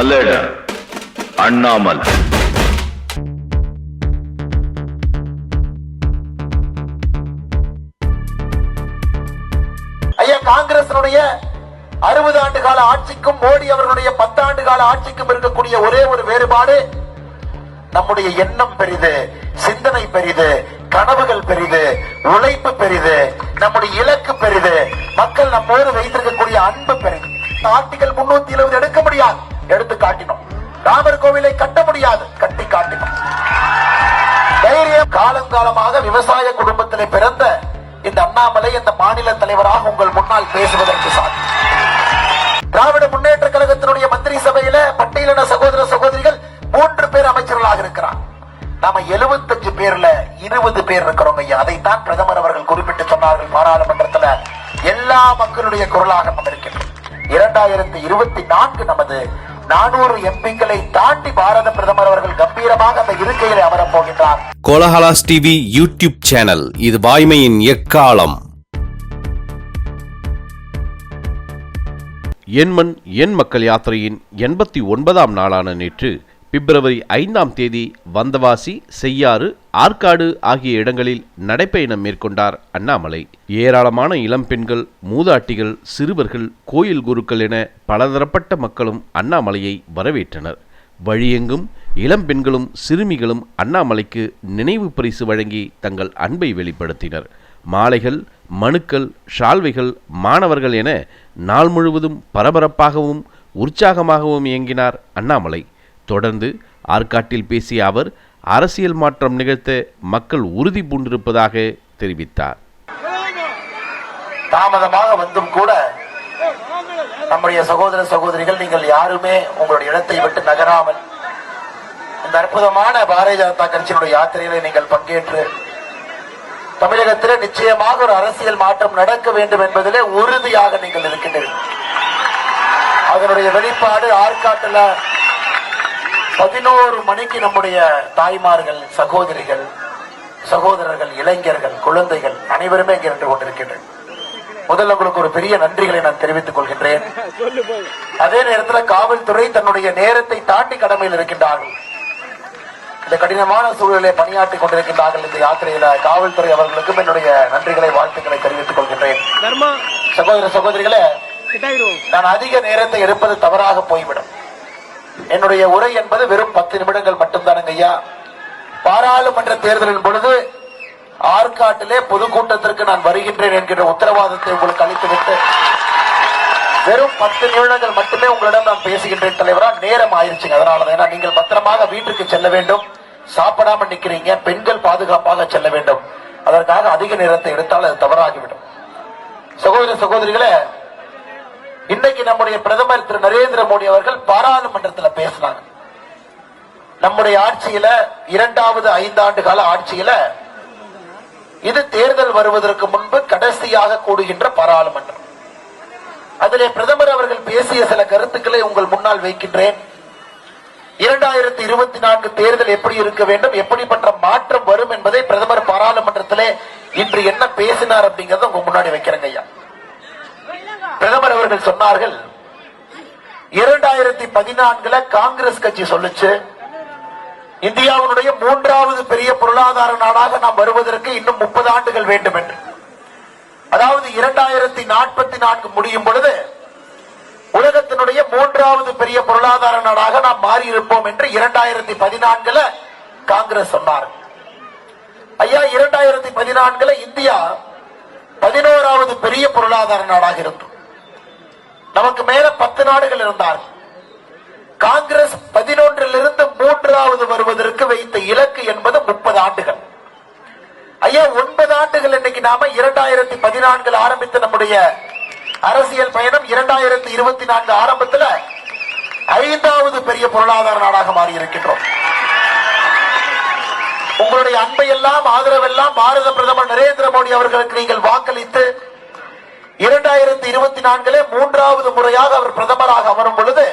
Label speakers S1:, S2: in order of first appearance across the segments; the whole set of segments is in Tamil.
S1: மலட அண்ணாமலை.
S2: ஐயா காங்கிரசினுடைய அறுபது ஆண்டு கால ஆட்சிக்கும் மோடி அவர்களுடைய பத்தாண்டு கால ஆட்சிக்கும் இருக்கக்கூடிய ஒரே ஒரு வேறுபாடு நம்முடைய எண்ணம் பெரிது சிந்தனை பெரிது கனவுகள் பெரிது உழைப்பு பெரிது நம்முடைய இலக்கு பெரிது மக்கள் நம்மோடு வைத்திருக்கக்கூடிய அன்பு பெரிது. ஆர்டிகல் முன்னூத்தி எழுபது எடுக்க முடியாது. எடுத்து காட்டினோம். ராமர் கோவிலை கட்ட முடியாது கட்டி காட்டினோம். தைரியம் காலங்காலமாக விவசாய குடும்பத்திலே பிறந்த இந்த அண்ணாமலை இந்த மாநில தலைவராக உங்கள் முன்னால் பேசுவதற்கு சாத்தியம். திராவிட முன்னேற்ற கழகத்தினுடைய மந்திரி சபையில பட்டியலின சகோதர சகோதரிகள் மூன்று பேர் அமைச்சர்களாக இருக்கிறார். நாம 75 பேர்ல இருபது பேர் இருக்கிறோம் ஐயா. அதைத்தான் பிரதமர் அவர்கள் குறிப்பிட்டு சொன்னார்கள் பாராளுமன்றத்தில். எல்லா மக்களுடைய குரலாக நம்ம இருக்கின்றோம் இரண்டாயிரத்தி இருபத்தி நான்கு நமது நானூறு எம்பிக்களை தாண்டி பாரத பிரதமர் அவர்கள் கம்பீரமாக அந்த இருக்கையிலே அமரப் போகின்றார்.
S3: கோலஹலாஸ் டிவி யூடியூப் சேனல் இது வாய்மையின் எக்காலம். எண்மண் எண் மக்கள் யாத்திரையின் எண்பத்தி ஒன்பதாம் நாளான நேற்று பிப்ரவரி ஐந்தாம் தேதி வந்தவாசி செய்யாறு ஆற்காடு ஆகிய இடங்களில் நடைப்பயணம் மேற்கொண்டார் அண்ணாமலை. ஏராளமான இளம்பெண்கள் மூதாட்டிகள் சிறுவர்கள் கோயில் குருக்கள் என பலதரப்பட்ட மக்களும் அண்ணாமலையை வரவேற்றனர். வழியெங்கும் இளம்பெண்களும் சிறுமிகளும் அண்ணாமலைக்கு நினைவு பரிசு வழங்கி தங்கள் அன்பை வெளிப்படுத்தினர். மாலைகள் மனுக்கள் ஷால்வைகள் மாணவர்கள் என நாள் முழுவதும் பரபரப்பாகவும் உற்சாகமாகவும் இயங்கினார் அண்ணாமலை. தொடர்ந்து ஆற்காட்டில் பேசிய அவர் அரசியல் மாற்றம் நிகழ்த்த மக்கள் உறுதி பூண்டிருப்பதாக தெரிவித்தார்.
S2: தாமதமாக வந்தும் கூட நம்முடைய சகோதர சகோதரிகள் நீங்கள் யாருமே உங்களுடைய இடத்தை விட்டு நகராமல் இந்த அற்புதமான பாரதிய ஜனதா கட்சியினுடைய யாத்திரையில நீங்கள் பங்கேற்று தமிழகத்தில் நிச்சயமாக ஒரு அரசியல் மாற்றம் நடக்க வேண்டும் என்பதிலே உறுதியாக நீங்கள் இருக்கின்றீர்கள். அதனுடைய வெளிப்பாடு ஆற்காட்டில் பதினோரு மணிக்கு நம்முடைய தாய்மார்கள் சகோதரிகள் சகோதரர்கள் இளைஞர்கள் குழந்தைகள் அனைவருமே இங்கே நின்று கொண்டிருக்கின்றனர். முதல்ல உங்களுக்கு ஒரு பெரிய நன்றிகளை நான் தெரிவித்துக் கொள்கின்றேன். அதே நேரத்தில் காவல்துறை தன்னுடைய நேரத்தை தாண்டி கடமையில் இருக்கின்றார்கள். இந்த கடினமான சூழலை பணியாற்றிக் கொண்டிருக்கின்றார்கள் இந்த யாத்திரையில காவல்துறை அவர்களுக்கும் என்னுடைய நன்றிகளை வாழ்த்துக்களை தெரிவித்துக் கொள்கின்றேன். சகோதர சகோதரிகளே நான் அதிக நேரத்தை எடுப்பது தவறாக போய்விடும். என்னுடைய உரை என்பது வெறும் பத்து நிமிடங்கள் மட்டும்தானுங்க ஐயா. பாராளுமன்ற தேர்தலின் பொழுது ஆற்காட்டிலே பொதுக்கூட்டத்திற்கு நான் வருகின்றேன் என்கிற உத்தரவாதத்தை உங்களுக்கு அளித்துவிட்டு வெறும் பத்து நிமிடங்கள் மட்டுமே உங்களிடம் நான் பேசுகின்றேன் தலைவரா. நேரம் ஆயிருச்சுங்க. அதனால ஏன்னா நீங்கள் பத்திரமாக வீட்டுக்கு செல்ல வேண்டும். சாப்பிடாம நிக்கிறீங்க. பெண்கள் பாதுகாப்பாக செல்ல வேண்டும். அதற்காக அதிக நேரத்தை எடுத்தால் அது தவறாகிவிடும். சகோதர சகோதரிகளே இன்னைக்கு நம்முடைய பிரதமர் திரு நரேந்திர மோடி அவர்கள் பாராளுமன்றத்தில் பேசினாங்க நம்முடைய ஆட்சியில இரண்டாவது ஐந்தாண்டு கால ஆட்சியில இது தேர்தல் வருவதற்கு முன்பு கடைசியாக கூடுகின்ற பாராளுமன்றம். அதிலே பிரதமர் அவர்கள் பேசிய சில கருத்துக்களை உங்கள் முன்னால் வைக்கின்றேன். இரண்டாயிரத்தி இருபத்தி நான்கு தேர்தல் எப்படி இருக்க வேண்டும் எப்படிப்பட்ட மாற்றம் வரும் என்பதை பிரதமர் பாராளுமன்றத்திலே இன்று என்ன பேசினார் அப்படிங்கறத உங்க முன்னாடி வைக்கிறேங்க ஐயா. அவர்கள் சொன்னார்கள் இரண்டாயிரத்தி பதினான்குல காங்கிரஸ் கட்சி சொல்லுச்சு இந்தியாவினுடைய மூன்றாவது பெரிய பொருளாதார நாடாக நாம் வருவதற்கு இன்னும் முப்பது ஆண்டுகள் வேண்டும் என்று. அதாவது இரண்டாயிரத்தி நாற்பத்தி நான்கு முடியும் பொழுது உலகத்தினுடைய மூன்றாவது பெரிய பொருளாதார நாடாக நாம் மாறி இருப்போம் என்று இரண்டாயிரத்தி பதினான்குல காங்கிரஸ் சொன்னார். ஐயா இரண்டாயிரத்தி பதினான்குல இந்தியா பதினோராவது பெரிய பொருளாதார நாடாக இருந்தோம் நமக்கு மேல பத்து நாடுகள் இருந்தார்கள். காங்கிரஸ் பதினொன்றிலிருந்து மூன்றாவது வருவதற்கு வைத்த இலக்கு என்பது முப்பது ஆண்டுகள். ஐயா ஒன்பது ஆண்டுகள் இன்னைக்கு நாம இரண்டாயிரத்தி பதினான்கில் ஆரம்பித்த நம்முடைய அரசியல் பயணம் இரண்டாயிரத்தி இருபத்தி நான்கு ஆரம்பத்துல ஐந்தாவது பெரிய பொருளாதார நாடாக மாறி இருக்கின்றோம். உங்களுடைய அன்பை எல்லாம் ஆதரவெல்லாம் பாரத பிரதமர் நரேந்திர மோடி அவர்களுக்கு நீங்கள் வாக்களித்து இரண்டாயிரத்தி இருபத்தி நான்கிலே மூன்றாவது முறையாக அவர் பிரதமராக அமரும் பொழுது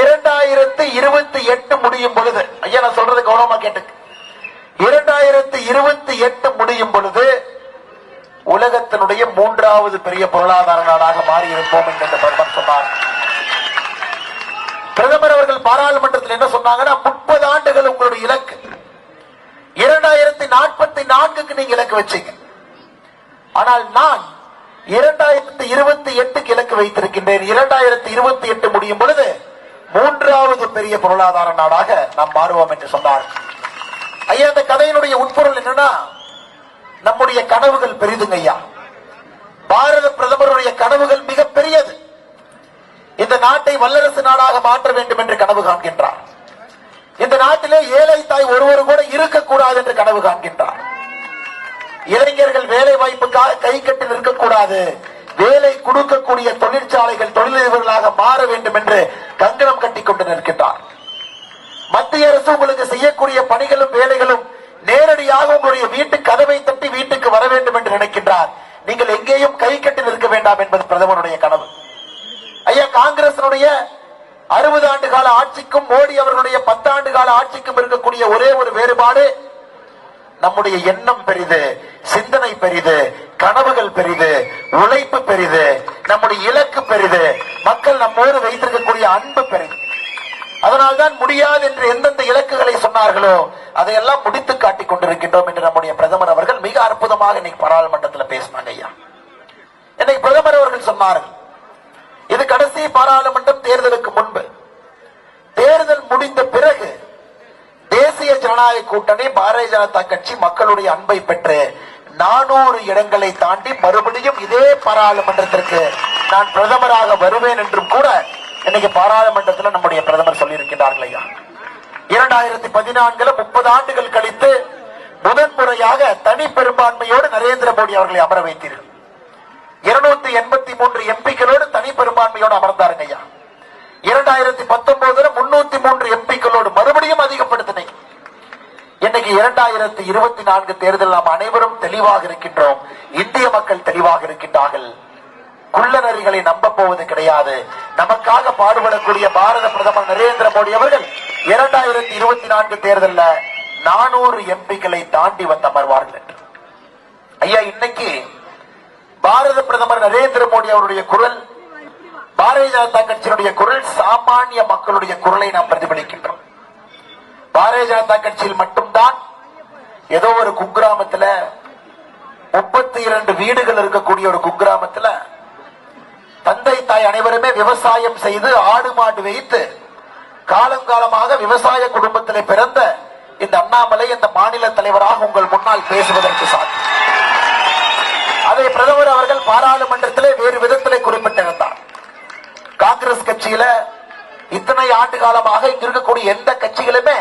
S2: இரண்டாயிரத்தி இருபத்தி எட்டு முடியும் பொழுது ஐயா நான் சொல்றது கவனமா கேட்டுக்கு இரண்டாயிரத்தி இருபத்தி எட்டு முடியும் பொழுது உலகத்தினுடைய மூன்றாவது பெரிய பொருளாதார நாடாக மாறி இருப்போம் என்று பிரதமர் சொன்னார். பிரதமர் அவர்கள் பாராளுமன்றத்தில் என்ன சொன்னாங்கன்னா முப்பது ஆண்டுகள் உங்களுடைய இலக்கு. இரண்டாயிரத்தி நாற்பத்தி நான்குக்கு நீங்க இலக்கு வச்சீங்க. ஆனால் நான் இரண்டாயிரத்தி இருபத்தி எட்டுக்கு இலக்கு வைத்திருக்கின்றேன். இரண்டாயிரத்தி இருபத்தி எட்டு முடியும் பொழுது மூன்றாவது பெரிய பொருளாதார நாடாக நாம் மாறுவோம் என்று சொன்னார். ஐயா இந்த கதையினுடைய உட்பொருள் என்னன்னா நம்முடைய கனவுகள் பெரிதுங்க ஐயா. பாரத பிரதமருடைய கனவுகள் மிக பெரியது. இந்த நாட்டை வல்லரசு நாடாக மாற்ற வேண்டும் என்று கனவு காண்கின்றார். இந்த நாட்டிலே ஏழை தாய் ஒருவர் கூட இருக்கக்கூடாது என்று கனவு காண்கின்றார். இளைஞர்கள் வேலை வாய்ப்புக்காக கை கட்டி நிற்கக்கூடாது. வேலை கொடுக்கக்கூடிய தொழிற்சாலைகள் தொழிலதிபர்களாக மாற வேண்டும் என்று கங்கணம் கட்டிக் கொண்டு நிற்கின்றார். மத்திய அரசு உங்களுக்கு செய்யக்கூடிய பணிகளும் வேலைகளும் நேரடியாக உங்களுடைய வீட்டு கதவை தட்டி வீட்டுக்கு வர வேண்டும் என்று நினைக்கின்றார். நீங்கள் எங்கேயும் கை கட்டி நிற்க வேண்டாம் என்பது பிரதமருடைய கனவு. ஐயா காங்கிரசினுடைய அறுபது ஆண்டு கால ஆட்சிக்கும் மோடி அவர்களுடைய பத்தாண்டு கால ஆட்சிக்கும் இருக்கக்கூடிய ஒரே ஒரு வேறுபாடு நம்முடைய எண்ணம் பெரிது சிந்தனை பெரிது கனவுகள் பெரிது உழைப்பு பெரிது நம்முடைய இலக்கு பெரிது மக்கள் நம்மோடு வைத்திருக்கக்கூடிய அன்பு பெரிது. அதனால்தான் முடியாது என்று எந்தெந்த இலக்குகளை சொன்னார்களோ அதையெல்லாம் முடித்து காட்டிக் கொண்டிருக்கின்றோம் என்று நம்முடைய பிரதமர் அவர்கள் மிக அற்புதமாக இன்னைக்கு பாராளுமன்றத்தில் பேசினாங்க ஐயா. இன்னைக்கு பிரதமர் அவர்கள் சொன்னார்கள் இது கடைசி பாராளுமன்றம் தேர்தலுக்கு முன்பு தேர்தல் முடிந்த பிறகு தேசிய ஜனநாயக கூட்டணி பாரதிய ஜனதா கட்சி மக்களுடைய அன்பை பெற்று நானூறு இடங்களை தாண்டி மறுபடியும் இதே பாராளுமன்றத்திற்கு நான் பிரதமராக வருவேன் என்றும் கூட இன்னைக்கு பாராளுமன்றத்தில் நம்முடைய பிரதமர் சொல்லியிருக்கிறார்கள் ஐயா. இரண்டாயிரத்தி பதினான்குல முப்பது ஆண்டுகள் கழித்து முதன்முறையாக தனி பெரும்பான்மையோடு நரேந்திர மோடி அவர்களை அமர வைத்தீர்கள். இருநூத்தி எண்பத்தி மூன்று எம்பிக்களோடு தனி பெரும்பான்மையோடு அமர்ந்தாருங்க ஐயா. இரண்டாயிரத்தி பத்தொன்பதுல முன்னூத்தி மூன்று எம்பிக்களோடு மறுபடியும் அதிகப்படுத்தினீங்க. இன்னைக்கு இரண்டாயிரத்தி இருபத்தி நான்கு தேர்தல் நாம் அனைவரும் தெளிவாக இருக்கின்றோம். இந்திய மக்கள் தெளிவாக இருக்கின்றார்கள். குள்ளநரிகளை நம்ப போவது கிடையாது. நமக்காக பாடுபடக்கூடிய பாரத பிரதமர் நரேந்திர மோடி அவர்கள் இரண்டாயிரத்தி இருபத்தி நான்கு தேர்தல்ல நானூறு எம்பிக்களை தாண்டி வந்து அமர்வார்கள் என்று. ஐயா இன்னைக்கு பாரத பிரதமர் நரேந்திர மோடி அவருடைய குரல் பாரதிய ஜனதா கட்சியினுடைய குரல் சாமானிய மக்களுடைய குரலை நாம் பிரதிபலிக்கின்றோம். பாரதிய ஜனதா கட்சியில் மட்டும்தான் ஏதோ ஒரு குக்கிராமத்துல முப்பத்தி இரண்டு வீடுகள் இருக்கக்கூடிய ஒரு குக்கிராமத்துல தந்தை தாய் அனைவருமே விவசாயம் செய்து ஆடு மாடு வைத்து காலங்காலமாக விவசாய குடும்பத்திலே பிறந்த இந்த அண்ணாமலை இந்த மாநில தலைவராக உங்கள் முன்னால் பேசுவதற்கு சாத்தியம். அதை பிரதமர் அவர்கள் பாராளுமன்றத்திலே வேறு விதத்திலே குறிப்பிட்டிருந்தார். காங்கிரஸ் கட்சியில இத்தனை ஆண்டு காலமாக இங்க இருக்கக்கூடிய எந்த கட்சிகளுமே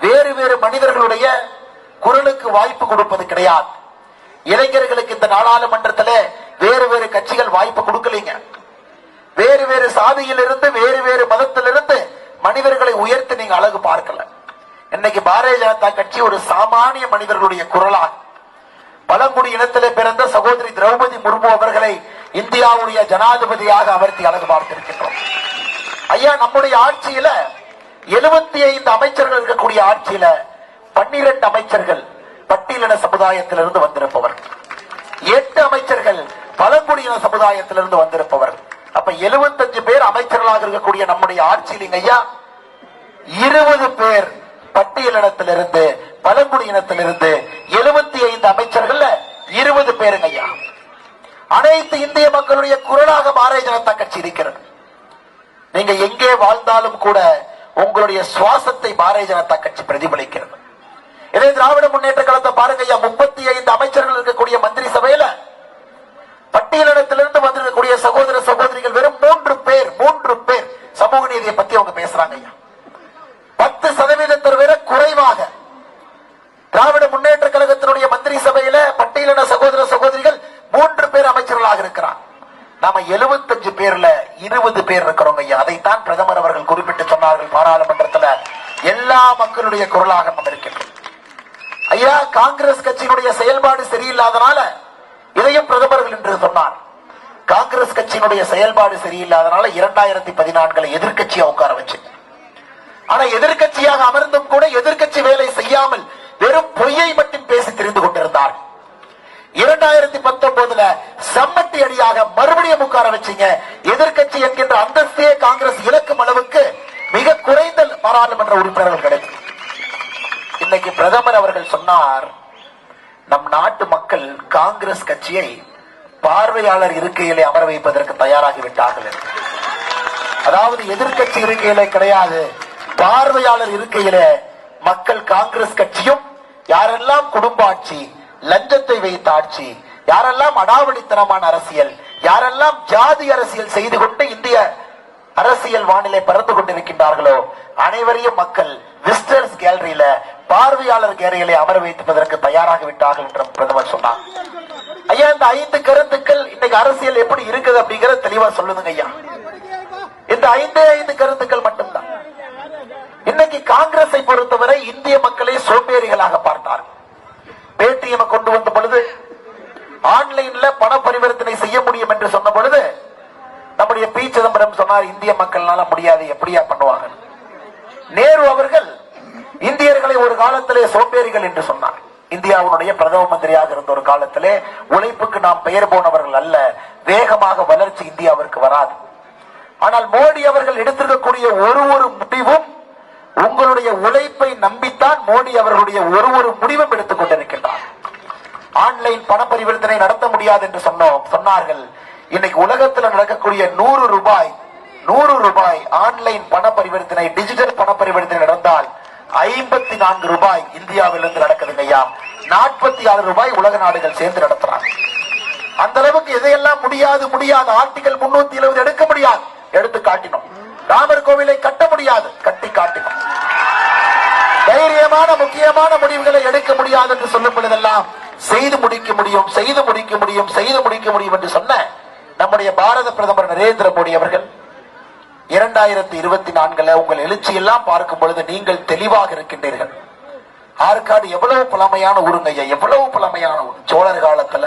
S2: வேறு வேறு மனிதர்களுடைய குரலுக்கு வாய்ப்பு கொடுப்பது கிடையாது. இளைஞர்களுக்கு இந்த நாடாளுமன்றத்தில் வேறு வேறு கட்சிகள் வாய்ப்பு கொடுக்கலீங்க. வேறு வேறு சாதியிலிருந்து வேறு வேறு மதத்திலிருந்து மனிதர்களை உயர்த்தி நீங்க அழகு பார்க்கல. இன்னைக்கு பாரதிய ஜனதா கட்சி ஒரு சாமானிய மனிதர்களுடைய குரலாக பழங்குடி இனத்திலே பிறந்த சகோதரி திரௌபதி முர்மு அவர்களை இந்தியாவுடைய ஜனாதிபதியாக அமர்த்தி அழகு பார்த்திருக்கின்றோம். ஐயா நம்முடைய ஆட்சியில எழுபத்தி ஐந்து அமைச்சர்கள் இருக்கக்கூடிய ஆட்சியில பன்னிரண்டு அமைச்சர்கள் பட்டியலின சமுதாயத்திலிருந்து வந்திருப்பவர். எட்டு அமைச்சர்கள் பழங்குடியின சமுதாயத்திலிருந்து வந்திருப்பவர். அப்ப 75 பேர் அமைச்சர்களாக இருக்கக்கூடிய நம்முடைய ஆட்சியில் ஐயா இருபது பேர் பட்டியலினத்திலிருந்து பழங்குடியினத்திலிருந்து எழுபத்தி ஐந்து அமைச்சர்கள் இருபது பேருங்க ஐயா. அனைத்து இந்திய மக்களுடைய குரலாக பாரதிய ஜனதா கட்சி இருக்கிறது. நீங்க எங்கே வாழ்ந்தாலும் கூட உங்களுடைய சுவாசத்தை பாரதிய ஜனதா கட்சி பிரதிபலிக்கிறது. இதே திராவிட முன்னேற்ற கழகத்தை பாருங்க ஐயா முப்பத்தி ஐந்து அமைச்சர்கள் இருக்கக்கூடிய மந்திரி சபையில பட்டியலிடத்திலிருந்து வந்திருக்கக்கூடிய சகோதர சகோதரிகள் வெறும் மூன்று பேர் மூன்று பேர் சமூக நீதியை பத்தி அவங்க பேசுறாங்க ஐயா. பத்து சதவீதத்தை விட குறைவாக திராவிட முன்னேற்ற கழகத்தினுடைய மந்திரி சபையில பட்டியலின சகோதர சகோதரிகள் மூன்று பேர் அமைச்சர்களாக இருக்கிறார் நாம 75 பேர்ல இருபது பேர் இருக்கிறோங்க ஐயா. அதைத்தான் பிரதமர் அவர்கள் குறிப்பிட்டு சொன்னார்கள் பாராளுமன்றத்துல. எல்லா மக்களுடைய குரலாக நாம் இருக்கின்றோம். ஐயா காங்கிரஸ் கட்சியினுடைய செயல்பாடு சரியில்லாதனால இதையும் பிரதமர்கள் என்று சொன்னார். காங்கிரஸ் கட்சியினுடைய செயல்பாடு சரியில்லாதனால இரண்டாயிரத்தி பதினான்குல எதிர்கட்சியா உட்கார வச்சு ஆனா எதிர்கட்சியாக அமர்ந்தும் கூட எதிர்கட்சி வேலை செய்யாமல் வெறும் பொய்யை மட்டும் பேசி தெரிந்து கொண்டிருந்தார் இரண்டாயிரத்தி பத்தொன்பதுல சம்மட்டி அடியாக மறுபடியும் உட்கார வச்சீங்க எதிர்கட்சி என்கின்ற அந்தஸ்தே காங்கிரஸ் இழக்கும் அளவுக்கு பாராளுமன்ற உறுப்பினர்கள் கிடைக்கும் இன்னைக்கு பிரதமர் அவர்கள் சொன்னார் நம் நாட்டு மக்கள் காங்கிரஸ் கட்சியை பார்வையாளர் இருக்கையிலே அமர வைப்பதற்கு தயாராகி விட்டார்கள் என்று. அதாவது எதிர்க்கட்சி இருக்கையிலே கிடையாது பார்வையாளர் இருக்கையிலே மக்கள் காங்கிரஸ் கட்சியும் யாரெல்லாம் குடும்ப ஆட்சி லஞ்சத்தை வைத்த ஆட்சி. யாரெல்லாம் அடாவடித்தனமான அரசியல் யாரெல்லாம் ஜாதி அரசியல் செய்து கொண்டு இந்திய அரசியல் வானிலை பறந்து கொண்டிருக்கின்றார்களோ அனைவரையும் மக்கள் விஸ்டர்ஸ் கேலரியில பார்வையாளர் கேலரியிலே அமர வைத்திருப்பதற்கு தயாராக விட்டார்கள் என்று பிரதமர் சொன்னார். ஐயா இந்த ஐந்து கருத்துக்கள் இன்னைக்கு அரசியல் எப்படி இருக்குது அப்படிங்கறத தெளிவா சொல்லுதுங்க ஐயா. இந்த ஐந்தே ஐந்து கருத்துக்கள் மட்டும்தான். இன்னைக்கு காங்கிரஸை பொறுத்தவரை இந்திய மக்களை சோம்பேறிகளாக பார்த்தார் பேடிஎம் கொண்டு வந்த பொழுது ஆன்லைன்ல பண பரிவர்த்தனை செய்ய முடியும் என்று சொன்ன பொழுது நம்முடைய பி. சிதம்பரம் சொன்னார் இந்திய மக்கள்னால முடியாது எப்படியா பண்ணுவாங்க? நேரு அவர்கள் இந்தியர்களை ஒரு காலத்திலே சோம்பேறிகள் என்று சொன்னார். இந்தியாவுடைய பிரதம மந்திரியாக இருந்த ஒரு காலத்திலே உழைப்புக்கு நாம் பெயர் போனவர்கள் அல்ல வேகமாக வளர்ச்சி இந்தியாவிற்கு வராது. ஆனால் மோடி அவர்கள் எடுத்திருக்கக்கூடிய ஒரு ஒரு முடிவும் உங்களுடைய உழைப்பை நம்பித்தான் மோடி அவர்களுடைய ஒரு ஒரு முடிவும் எடுத்துக் கொண்டிருக்கின்றார். ஆன்லைன் பண பரிவர்த்தனை நடத்த முடியாது என்று சொன்னோம் சொன்னார்கள். இன்னைக்கு உலகத்தில் நடக்கக்கூடிய நூறு ரூபாய் நூறு ரூபாய் ஆன்லைன் பண பரிவர்த்தனை டிஜிட்டல் பண பரிவர்த்தனை நடந்தால் ஐம்பத்தி நான்கு ரூபாய் இந்தியாவிலிருந்து நடக்குதுங்க ஐயா. நாற்பத்தி ஆறு ரூபாய் உலக நாடுகள் சேர்ந்து நடத்துறாங்க. அந்த அளவுக்கு எதையெல்லாம் முடியாது முடியாது ஆர்டிகல் முன்னூத்தி எழுபது எடுக்க முடியாது. எடுத்து காட்டினோம். ராமர் கோவிலை கட்ட முடியாது கட்டி காட்டினோம் தைரியமான முக்கியமான முடிவுகளை எடுக்க முடியாது என்று சொல்லும் பொழுதெல்லாம் செய்து முடிக்க முடியும் செய்து முடிக்க முடியும் செய்து முடிக்க முடியும் என்று சொன்ன நம்முடைய பாரத பிரதமர் நரேந்திர மோடி அவர்கள் இரண்டாயிரத்தி இருபத்தி நான்குல உங்கள் எழுச்சி எல்லாம் பார்க்கும் பொழுது நீங்கள் தெளிவாக இருக்கின்றீர்கள். ஆற்காடு எவ்வளவு பழமையான ஊருங்க ஐயா எவ்வளவு பழமையான ஊர்? சோழர் காலத்துல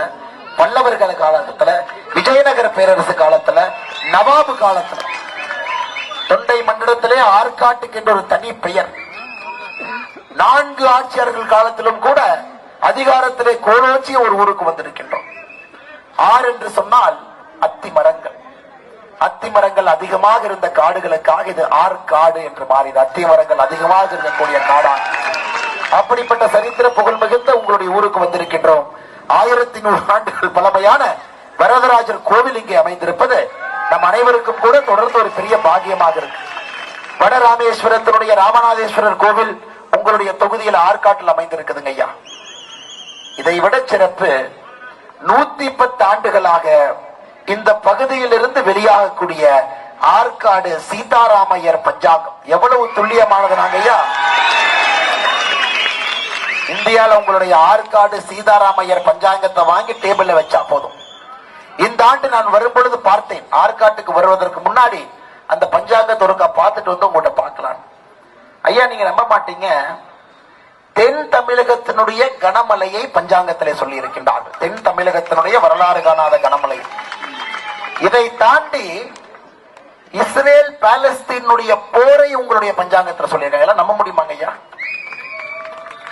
S2: பல்லவர்கள் காலத்துல விஜயநகர பேரரசு காலத்துல நவாபு காலத்துல. தொண்டை மண்டலத்திலே ஆற்காட்டுக்கு என்று ஒரு தனி பெயர். நான்கு ஆட்சியாளர்கள் காலத்திலும் கூட அதிகாரத்திலே கோலோச்சி ஒரு ஊருக்கு வந்திருக்கின்றோம். ஆறு என்று சொன்னால் அத்தி மரங்கள். அத்தி மரங்கள் அதிகமாக இருந்த காடுகளுக்காக இது ஆற்காடு என்று மாறியது. அத்தி மரங்கள் அதிகமாக இருக்கக்கூடிய காடா. அப்படிப்பட்ட சரித்திர புகழ் மிகுந்த உங்களுடைய ஊருக்கு வந்திருக்கின்றோம். ஆயிரத்தி நூறு ஆண்டுகள் பழமையான வரதராஜர் கோவில் இங்கே அமைந்திருப்பது நம் அனைவருக்கும் கூட தொடர்ந்து ஒரு பெரிய பாகியமாக இருக்கு. வடராமேஸ்வரத்தினுடைய ராமநாதேஸ்வரர் கோவில் உங்களுடைய தொகுதியில் ஆற்காட்டில் அமைந்திருக்குதுங்க ஐயா. இதை விட சிறப்பு நூத்தி பத்து ஆண்டுகளாக இந்த பகுதியிலிருந்து வெளியாகக்கூடிய ஆற்காடு சீதாராமையர் பஞ்சாங்கம். எவ்வளவு துல்லியமானது ஐயா? இந்தியால உங்களுடைய ஆற்காடு சீதாராமையர் பஞ்சாங்கத்தை வாங்கி டேபிள்ல வச்சா போதும். இந்த ஆண்டு நான் வரும்பொழுது பார்த்தேன். ஆற்காட்டுக்கு வருவதற்கு முன்னாடி அந்த பஞ்சாங்கத்தை ஒருக்கா பார்த்துட்டு வந்து உங்கள்கிட்ட பார்க்கலாம். ஐயா நீங்க நம்ப மாட்டீங்க. தென் தமிழகத்தினுடைய கனமலையை பஞ்சாங்கத்திலே சொல்லி இருக்கின்றார்கள் தென் தமிழகத்தினுடைய வரலாறு காணாத கனமலை இதை தாண்டி இஸ்ரேல் பாலஸ்தீனுடைய போரை உங்களுடைய பஞ்சாங்கத்தில் சொல்லியிருக்காங்க. எல்லாம் நம்ப முடியுமாங்க ஐயா?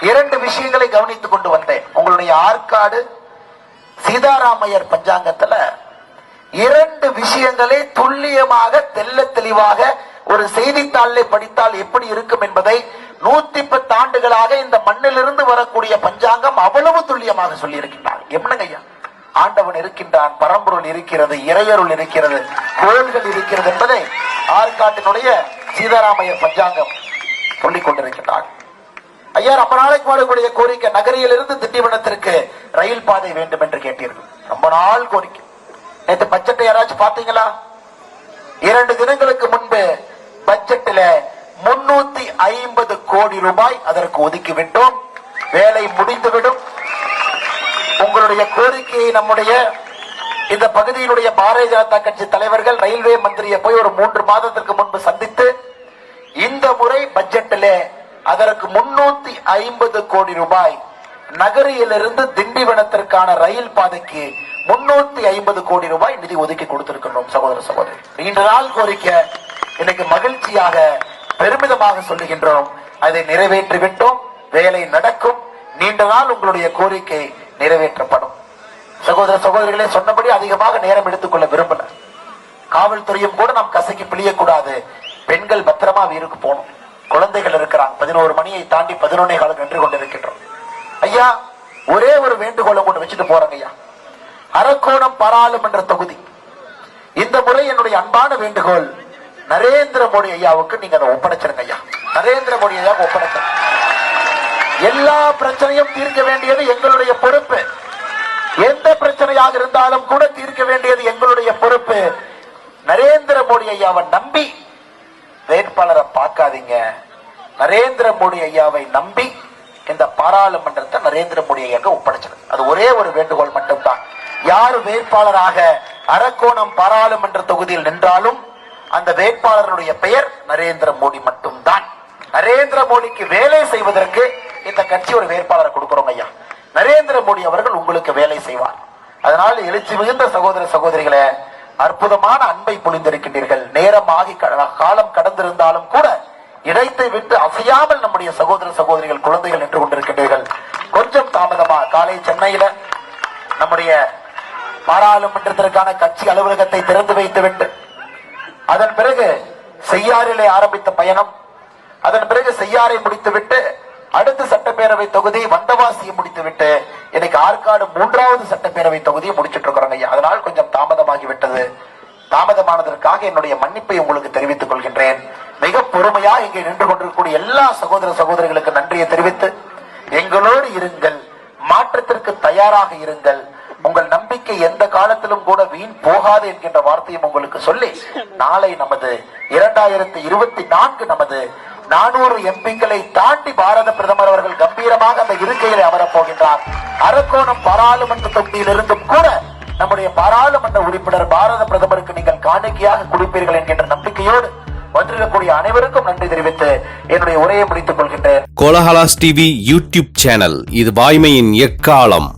S2: இரண்டு விஷயங்களை கவனித்துக் கொண்டு வந்தேன். உங்களுடைய ஆற்காடு சீதாராமையர் பஞ்சாங்கத்துல இரண்டு விஷயங்களை துல்லியமாக தெல்ல தெளிவாக ஒரு செய்தித்தாளை படித்தால் எப்படி இருக்கும் என்பதை நூத்தி பத்து ஆண்டுகளாக இந்த மண்ணிலிருந்து வரக்கூடிய பஞ்சாங்கம் அவ்வளவு துல்லியமாக சொல்லி இருக்கின்றார் என்னங்க ஐயா? ஆண்டவன் இருக்கின்றான் பரம்பொருள் இருக்கிறது இறையருள் இருக்கிறது கோள்கள் இருக்கிறது என்பதை ஆற்காட்டினுடைய சீதாராமையர் பஞ்சாங்கம் சொல்லிக் கொண்டிருக்கின்றார் ஐயா ரொம்ப நாளைக்கு வாழக்கூடிய கோரிக்கை நகரியிலிருந்து திண்டிவனத்திற்கு ரயில் பாதை வேண்டும் என்று கேட்டீர்கள். ரொம்ப நாள் கோரிக்கை. நேற்று பட்ஜெட்டை யாராச்சும் பாத்தீங்களா இரண்டு தினங்களுக்கு முன்பு பட்ஜெட்டில் முன்னூத்தி ஐம்பது கோடி ரூபாய் அதற்கு ஒதுக்கி விட்டோம். வேலை முடிந்துவிடும். உங்களுடைய கோரிக்கையை நம்முடைய இந்த பகுதியினுடைய பாரதிய ஜனதா கட்சி தலைவர்கள் ரயில்வே மந்திரியை போய் ஒரு மூன்று மாதத்திற்கு முன்பு சந்தித்து இந்த முறை பட்ஜெட்டிலே அதற்கு முன்னூத்தி ஐம்பது கோடி ரூபாய் நகரியிலிருந்து திண்டிவனத்திற்கான ரயில் பாதைக்கு முன்னூத்தி ஐம்பது கோடி ரூபாய் நிதி ஒதுக்கி கொடுத்திருக்கிறோம் சகோதர சகோதரி. நீண்ட நாள் கோரிக்கை. இன்னைக்கு மகிழ்ச்சியாக பெருமிதமாக சொல்லுகின்றோம். அதை நிறைவேற்றி விட்டோம் வேலை நடக்கும். நீண்ட நாள் உங்களுடைய கோரிக்கை நிறைவேற்றப்படும். சகோதர சகோதரிகளே சொன்னபடி அதிகமாக நேரம் எடுத்துக்கொள்ள விரும்பல. காவல்துறையும் கூட நாம் கசக்கி பிழியக்கூடாது. பெண்கள் பத்திரமா வீருக்கு போகணும். குழந்தைகள் இருக்கிறாங்க. பதினோரு மணியை தாண்டி பதினொன்னே காலம் நின்று கொண்டிருக்கின்றோம். ஐயா ஒரே ஒரு வேண்டுகோளை கொண்டு வச்சுட்டு போறாங்க ஐயா. அரக்கோணம் பாராளுமன்ற தொகுதி. இந்த முறை என்னுடைய அன்பான வேண்டுகோள் நரேந்திர மோடி ஐயாவுக்கு நீங்க அதை ஒப்படைச்சிருங்க ஐயா. நரேந்திர மோடி ஐயா ஒப்படைச்சிருங்க எல்லா பிரச்சனையும் தீர்க்க வேண்டியது எங்களுடைய பொறுப்பு. எந்த பிரச்சனையாக இருந்தாலும் கூட தீர்க்க வேண்டியது எங்களுடைய பொறுப்பு. நரேந்திர மோடி ஐயாவை நம்பி வேட்பாளரை பார்க்காதீங்க. நரேந்திர மோடி ஐயாவை நம்பி இந்த பாராளுமன்றத்தை நரேந்திர மோடி ஐயாக்கு ஒப்படைச்சது அது ஒரே ஒரு வேண்டுகோள் மட்டும்தான். யார் வேட்பாளராக அரக்கோணம் பாராளுமன்ற தொகுதியில் நின்றாலும் அந்த வேட்பாளருடைய பெயர் நரேந்திர மோடி மட்டும்தான். நரேந்திர மோடிக்கு வேலை செய்வதற்கு இந்த கட்சி ஒரு வேட்பாளரை கொடுக்கிறோம் ஐயா. நரேந்திர மோடி அவர்கள் உங்களுக்கு வேலை செய்வார். அதனால் எழுச்சி மிகுந்த சகோதர சகோதரிகளை அற்புதமான அன்பை பொழிந்திருக்கின்றீர்கள். நேரம் ஆகி காலம் கடந்திருந்தாலும் கூட இடைத்தை விட்டு அசையாமல் நம்முடைய சகோதர சகோதரிகள் குழந்தைகள் நின்று கொண்டிருக்கின்றீர்கள். கொஞ்சம் தாமதமா காலை சென்னையில நம்முடைய பாராளுமன்றத்திற்கான கட்சி அலுவலகத்தை திறந்து வைத்துவிட்டு அதன் பிறகு செய்யாறிலே ஆரம்பித்த பயணம் அதன் பிறகு செய்யாறை முடித்துவிட்டு அடுத்த சட்டப்பேரவை தொகுதி வந்தவாசியை முடித்துவிட்டு இன்னைக்கு ஆற்காடு மூன்றாவது சட்டப்பேரவை தொகுதியை முடிச்சிட்டு இருக்கிறோங்க ஐயா. அதனால் கொஞ்சம் தாமதமாகி விட்டது. தாமதமானதற்காக என்னுடைய மன்னிப்பை உங்களுக்கு தெரிவித்துக் கொள்கின்றேன். மிக பொறுமையா இங்கே நின்று கொண்டிருக்கக்கூடிய எல்லா சகோதர சகோதரிகளுக்கு நன்றியை தெரிவித்து எங்களோடு இருங்கள் மாற்றத்திற்கு தயாராக இருங்கள். உங்கள் நம்பிக்கை எந்த காலத்திலும் கூட வீண் போகாது என்கின்ற வார்த்தையும் உங்களுக்கு சொல்லி நாளை நமது இரண்டாயிரத்தி இருபத்தி நான்கு நமது நானூறு எம்பிக்களை தாண்டி பாரத பிரதமர் அவர்கள் கம்பீரமாக அந்த இருக்கையில் அமரப் போகின்றார். அரக்கோணம் பாராளுமன்ற தொகுதியிலிருந்தும் கூட நம்முடைய பாராளுமன்ற உறுப்பினர் பாரத பிரதமருக்கு நீங்கள் காணிக்கையாக கொடுப்பீர்கள் என்கின்ற நம்பிக்கையோடு வந்திருக்கக்கூடிய அனைவருக்கும் நன்றி தெரிவித்து என்னுடைய உரையை முடித்துக் கொள்கின்றேன்.
S4: கோலஹலாஸ் டிவி யூடியூப் சேனல் இது வாய்மையின் எக்காலம்.